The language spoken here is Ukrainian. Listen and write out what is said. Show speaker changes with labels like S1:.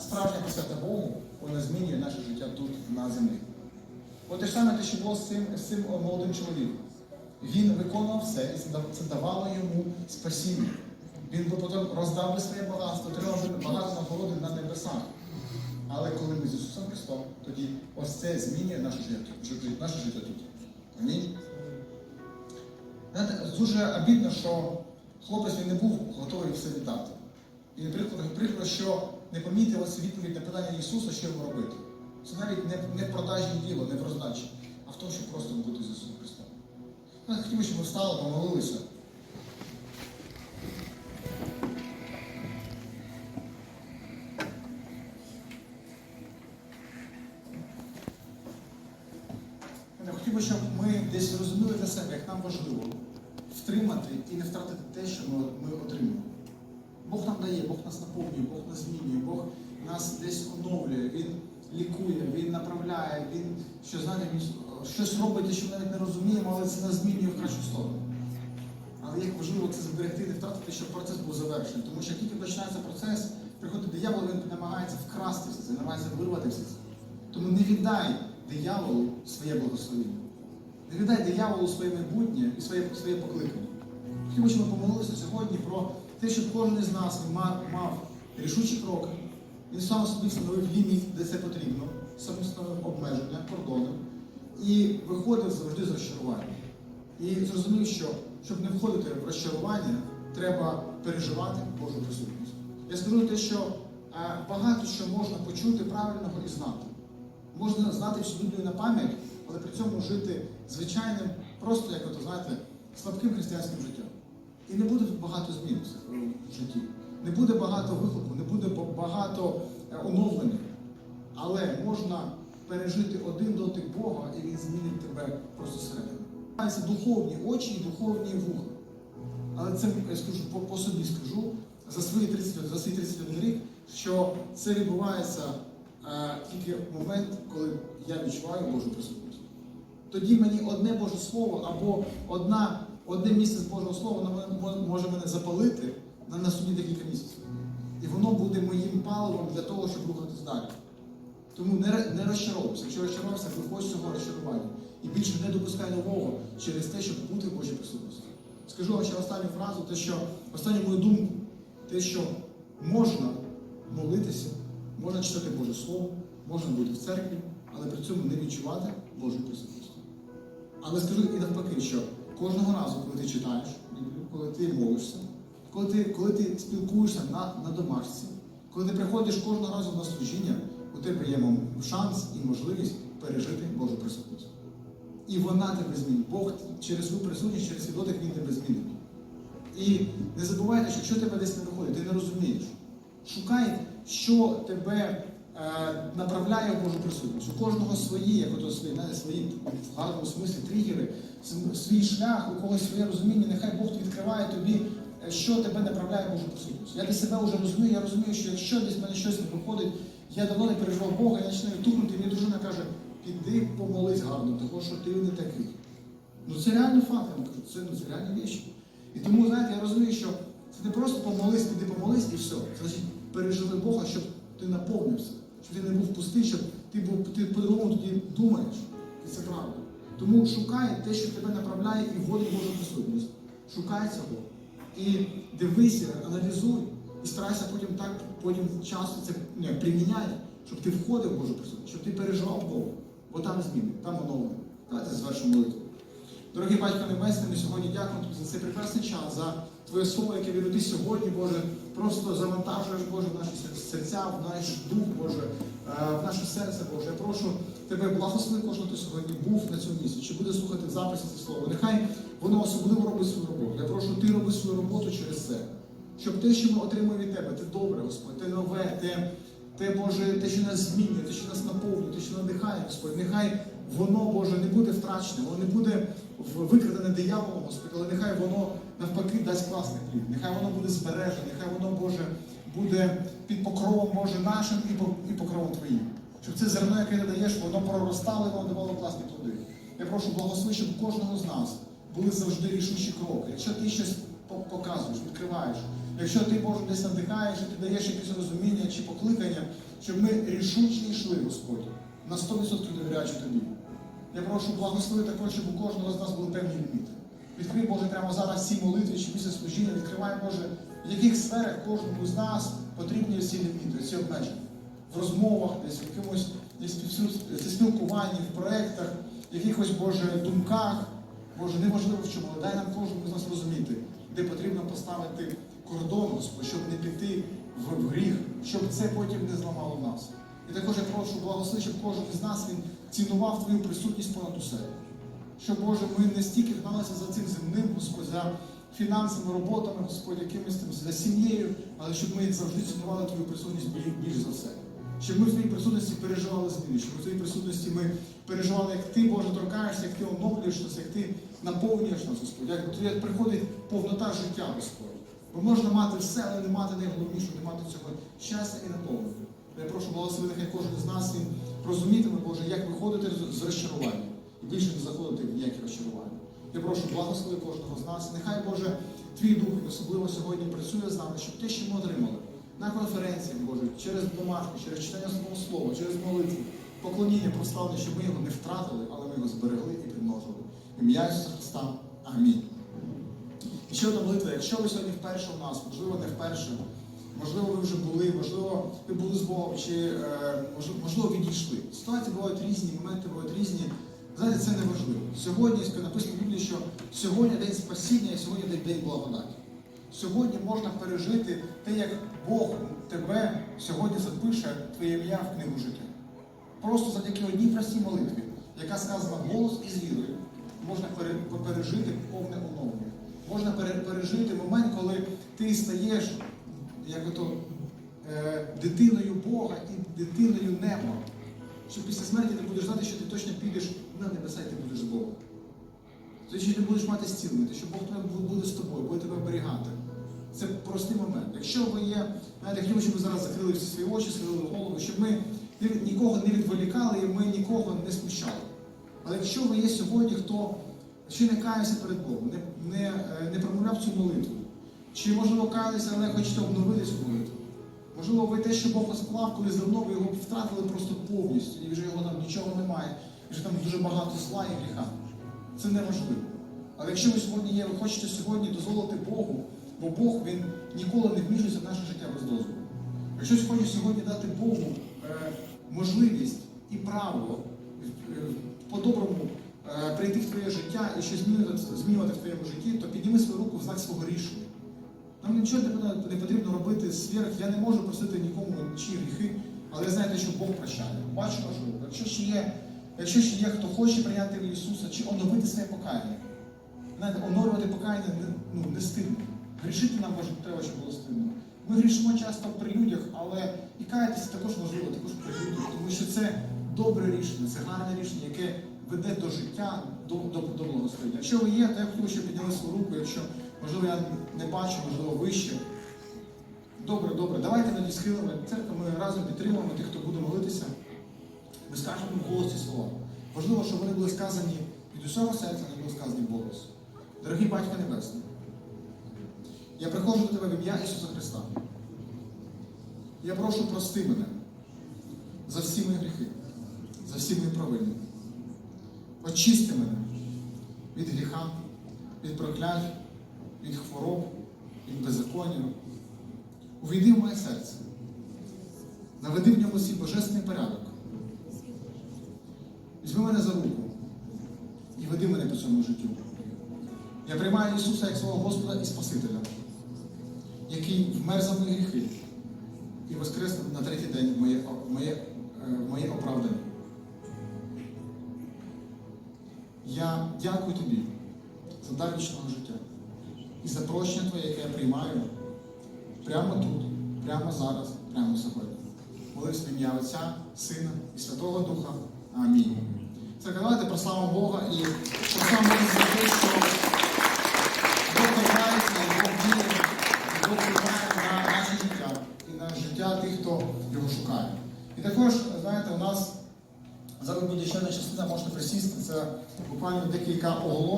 S1: справжня посвята Богу, вона змінює наше життя тут, на землі. От те ж саме те, що було з цим, з цим молодим чоловіком. Він виконував все, і це давало йому спасіння. Він би потім роздав би своє багатство, отримав багато нагороди на небесах. Але коли ми з Ісусом Христом, тоді ось це змінює наше життя, наше життя тут. Знаєте, дуже обідно, що хлопець він не був готовий все віддати. І прикро, що не помітив ось відповідь на питання Ісуса, що йому робити. Це навіть не, в продажі діло, не в роздачі, а в тому, щоб просто бути з Ісусом Христом. Я хотів, щоб ми встали, помолилися. Хотів щоб ми десь зрозуміли для себе, як нам важливо втримати і не втратити те, що ми, ми отримуємо. Бог нам дає, Бог нас наповнює, Бог нас змінює, Бог нас десь оновлює, Він лікує, Він направляє, Він що знаєте, він щось робить, що ми навіть не розуміємо, але це нас змінює в кращу сторону. Але як важливо це зберегти, не втратити, щоб процес був завершений. Тому що тільки починається процес, приходить диявол, він намагається вкрасти все це, намагається вирвати все це. Тому не віддай дияволу своє благословення. Не віддай дияволу своє майбутнє і своє, своє покликання. Хотів щоб ми помолилися сьогодні про те, щоб кожен із нас мав, мав рішучі кроки. Він сам собі встановив ліміт, де це потрібно, сам встановив обмеження, кордони, і виходив завжди з розчарування. І зрозумів, що щоб не входити в розчарування, треба переживати Божу присутність. Я скажу те, що е, багато що можна почути правильного і знати. Можна знати всю Біблію на пам'ять, але при цьому жити звичайним, просто як ото, знаєте, слабким християнським життям. І не буде багато змін в житті. Не буде багато вихлопу, не буде багато е, оновлення. Але можна пережити один дотик Бога, і він змінить тебе просто зсередини. Це духовні очі і духовні вуха. Але це я скажу по, по собі скажу за свої 30, за свій 31 рік, що це відбувається е, тільки в момент, коли я відчуваю Божу присутність. Тоді мені одне Боже Слово або одна, одне місце з Божого Слова може мене запалити на наступні декілька місяців. І воно буде моїм паливом для того, щоб рухатись далі. Тому не, не розчаровуйся. Якщо розчаровався, виходь з цього розчарування. І більше не допускай нового через те, щоб бути в Божій присутності. Скажу вам ще останню фразу, те, що останню мою думку, те, що можна молитися, можна читати Боже Слово, можна бути в церкві, але при цьому не відчувати Божої присутності. Але скажу і навпаки, що кожного разу, коли ти читаєш Біблію, коли ти молишся, коли ти, коли ти спілкуєшся на, на домашці, коли ти приходиш кожного разу на служіння, у тебе є шанс і можливість пережити Божу присутність. І вона тебе змінить. Бог через свою присутність, через свій дотик він тебе змінить. І не забувайте, що якщо тебе десь не виходить, ти не розумієш. Шукай, що тебе е, направляє в Божу присутність. У кожного свої, як ото свої, свої в гарному смислі тригери, свій шлях, у когось своє розуміння, нехай Бог відкриває тобі, е, що тебе направляє Божу присутність. Я для себе вже розумію, я розумію, що якщо десь в мене щось не виходить, я давно не переживав Бога, я починаю тухнути, і мені дружина каже, піди помолись гарно, тому що ти не такий. Ну це реальний факт, я кажу, це, ну, це реальні речі. І тому, знаєте, я розумію, що це не просто помолись, піди помолись і все. Значить переживи Бога, щоб ти наповнився, щоб ти не був пустий, щоб ти ти по-другому тоді думаєш. І це правда. Тому шукай те, що тебе направляє і вводить Божу присутність. Шукай цього. І дивися, аналізуй, і старайся потім так, потім часто це не, приміняй, щоб ти входив в Божу присутність, щоб ти переживав Бога. Бо там зміни, там оновлення. Давайте звершимо молитву. Дорогі батько Небесний, ми сьогодні дякуємо за цей прекрасний час, за Твоє слово, яке ти сьогодні, Боже, просто завантажуєш, Боже, в наші серця, в наш дух, Боже, е, в наше серце, Боже. Я прошу Тебе благослови кожного, був на цьому місці, чи буде слухати записи це слово. Нехай воно особливо робить свою роботу. Я прошу, ти роби свою роботу через це. Щоб те, що ми отримуємо від Тебе, те добре, Господь, те нове, те, те, Боже, те, що нас змінює, те, що нас наповнює, те, що надихає, Господь, нехай воно, Боже, не буде втрачене, воно не буде викрадене дияволом, Господь, але нехай воно навпаки дасть класний плід. Нехай воно буде збережене, нехай воно, Боже, буде під покровом Боже нашим і покровом Твоїм. Щоб це зерно, яке ти даєш, воно проростало і воно давало класні плоди. Я прошу благослови, щоб у кожного з нас були завжди рішучі кроки. Якщо ти щось показуєш, відкриваєш, Якщо ти Боже десь надихаєш, і ти даєш якесь розуміння чи покликання, щоб ми рішуче йшли, Господь, на 100% довіряючи тобі. Я прошу благослови також, щоб у кожного з нас були певні ліміти. Відкрий, Боже, прямо зараз ці молитви чи після служіння, відкривай, Боже, в яких сферах кожному з нас потрібні ці ліміти, ці обмеження. В розмовах, десь в якомусь десь спілкуванні, в проєктах, в якихось, Боже, думках. Боже, неважливо в чому, але дай нам кожному з нас розуміти, де потрібно поставити кордон, Господь, щоб не піти в, гріх, щоб це потім не зламало нас. І також я прошу благослови, щоб кожен із нас він цінував Твою присутність понад усе. Щоб, Боже, ми не стільки гналися за цим земним, Господь, за фінансовими роботами, Господь, якимось там за сім'єю, але щоб ми завжди цінували Твою присутність більш за все. Щоб ми в Твоїй присутності переживали зміни, щоб в Твоїй присутності ми переживали, як Ти, Боже, торкаєшся, як Ти оновлюєш нас, як Ти наповнюєш нас, Господь, як до приходить повнота життя, Господь. Бо можна мати все, але не мати найголовніше, не мати цього щастя і наповнення. Я прошу благослови, нехай кожен з нас він розумітиме, Боже, як виходити з розчарування і більше не заходити в ніякі розчарування. Я прошу благослови кожного з нас. Нехай, Боже, твій дух особливо сьогодні працює з нами, щоб те, що ми отримали на конференціях, Боже, через домашку, через читання свого слова, через молитву, поклоніння, прославлення, щоб ми його не втратили, але ми його зберегли і примножили. Ім'я Ісуса Христа. Амінь. І ще одна молитва. Якщо ви сьогодні вперше у нас, можливо, не вперше, можливо, ви вже були, можливо, ви були з Богом, чи е, можливо, відійшли. Ситуації бувають різні, моменти бувають різні. Знаєте, це не важливо. Сьогодні написано в Біблії, що сьогодні день спасіння і сьогодні день благодаті. Сьогодні можна пережити те, як Бог тебе сьогодні запише твоє ім'я в книгу життя. Просто завдяки одній простій молитві, яка сказана голос і з вірою, можна пережити повне оновлення. Можна пережити момент, коли ти стаєш як ото, е, дитиною Бога і дитиною неба. Що після смерті ти будеш знати, що ти точно підеш на небеса і ти будеш з Богом. Ти будеш мати зцілення, що Бог буде з тобою, буде тебе оберігати. Це простий момент. Якщо ви є, знаєте, хотів, щоб ви зараз закрили всі свої очі, схилили голову, щоб ми нікого не відволікали і ми нікого не смущали. Але якщо ви є сьогодні, хто ще не каявся перед Богом, не, не, е, не промовляв цю молитву, чи можливо каялися, але хочете обновити цю молитву. Можливо, ви те, що Бог вас коли давно ви його втратили просто повністю, і вже його там нічого немає, і вже там дуже багато зла і гріха. Це неможливо. Але якщо ви сьогодні є, ви хочете сьогодні дозволити Богу, бо Бог він ніколи не вмішується в наше життя без дозволу. Якщо сьогодні сьогодні дати Богу е, можливість і право е, по-доброму е, прийти в твоє життя і щось змінювати, змінювати в твоєму житті, то підніми свою руку в знак свого рішення. Нам нічого не потрібно- робити сверх. Я не можу просити нікому чиї гріхи, але ви знаєте, що Бог прощає. Бачу важливо. Якщо ще є, якщо ще є, хто хоче прийняти Ісуса чи оновити своє покаяння. Знаєте, оновлювати покаяння не, ну, не стидно. Грішити нам може треба, щоб було стидно. Ми грішимо часто при людях, але і каятися також можливо, також при людях, тому що це добре рішення, це гарне рішення, яке веде до життя, до, до, до благословення. Якщо ви є, то я хотів, щоб підняли свою руку, якщо можливо я не бачу, можливо вище. Добре, добре, давайте тоді схилимо церкву, ми разом підтримуємо тих, хто буде молитися. Ми скажемо в голосі слова. Важливо, щоб вони були сказані від усього серця, не були сказані в голос. Дорогий Батько Небесний, я приходжу до Тебе в ім'я Ісуса Христа. Я прошу прости мене за всі мої гріхи, за всі мої провини. Очисти мене від гріха, від проклять, від хвороб, від беззаконня. Увійди в моє серце. Наведи в ньому свій божественний порядок. Візьми мене за руку і веди мене по цьому життю. Я приймаю Ісуса як свого Господа і Спасителя, який вмер за мої гріхи і воскрес на третій день моє, моє, е, моє оправдання. Я дякую тобі за дар вічного життя і за прощення Твоє, яке я приймаю прямо тут, прямо зараз, прямо сьогодні. Молився в ім'я Отця, Сина і Святого Духа. Амінь. Це давайте прославимо Бога і прославимо Бога за те, що Бог торкається, і Бог діє, і Бог впливає на наше життя і на життя тих, хто його шукає. І також, знаєте, у нас зараз буде ще одна частина, можете присісти,